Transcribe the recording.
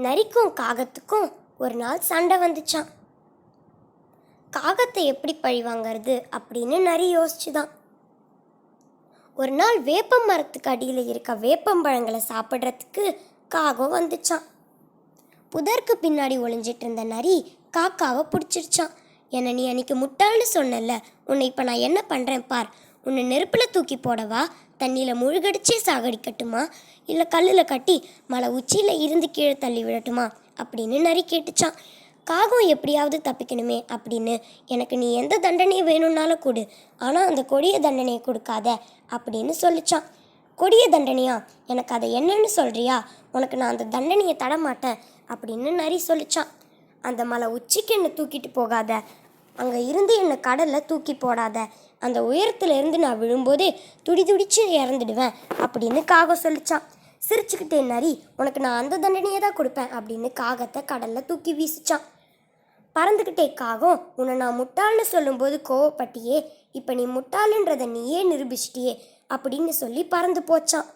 நரிக்கும் காகத்துக்கும் ஒரு நாள் சண்டை வந்துச்சான் காகத்தை எப்படி பழி வாங்கறது அப்படின்னு நரி யோசிச்சுதான். ஒரு நாள் வேப்ப மரத்துக்கு அடியில் இருக்க வேப்பம்பழங்களை சாப்பிட்றதுக்கு காகம் வந்துச்சான் புதருக்கு பின்னாடி ஒளிஞ்சிட்டு இருந்த நரி காக்காவை பிடிச்சிருச்சான் என்னை நீ அன்னைக்கு முட்டாள்னு சொன்னல உன்னை இப்போ நான் என்ன பண்ணுறேன் பார் உன்னை நெருப்பில் தூக்கி போடவா? தண்ணியில் முழுகடிச்சே சாகடிக்கட்டுமா? இல்லை கல்லில் கட்டி மலை உச்சியில் இருந்து கீழே தள்ளி விடட்டுமா? அப்படின்னு நரி கேட்டுச்சான். காகம் எப்படியாவது தப்பிக்கணுமே அப்படின்னு. எனக்கு நீ எந்த தண்டனையை வேணும்னாலும் கொடு. ஆனால் அந்த கொடிய தண்டனையை கொடுக்காத அப்படின்னு சொல்லிச்சான். கொடிய தண்டனையா? எனக்கு அதை என்னன்னு சொல்கிறியா உனக்கு நான் அந்த தண்டனையை தர மாட்டேன் அப்படின்னு நரி சொல்லிச்சான். அந்த மலை உச்சிக்கு என்னை தூக்கிட்டு போகாத. அங்கே இருந்து என்னை கடலில் தூக்கி போடாத. அந்த உயரத்துலேருந்து நான் விழும்போது துடி துடிச்சு இறந்துடுவேன் அப்படின்னு காகம் சொல்லிச்சான். சிரிச்சுக்கிட்டே நரி உனக்கு நான் அந்த தண்டனையை தான் கொடுப்பேன் அப்படின்னு காகத்தை கடலில் தூக்கி வீசிச்சான். பறந்துக்கிட்டே காகம் உன்னை நான் முட்டாள்னு சொல்லும்போது கோவப்பட்டியே இப்போ நீ முட்டாளுன்றதை நீயே நிரூபிச்சிட்டியே அப்படின்னு சொல்லி பறந்து போச்சான்.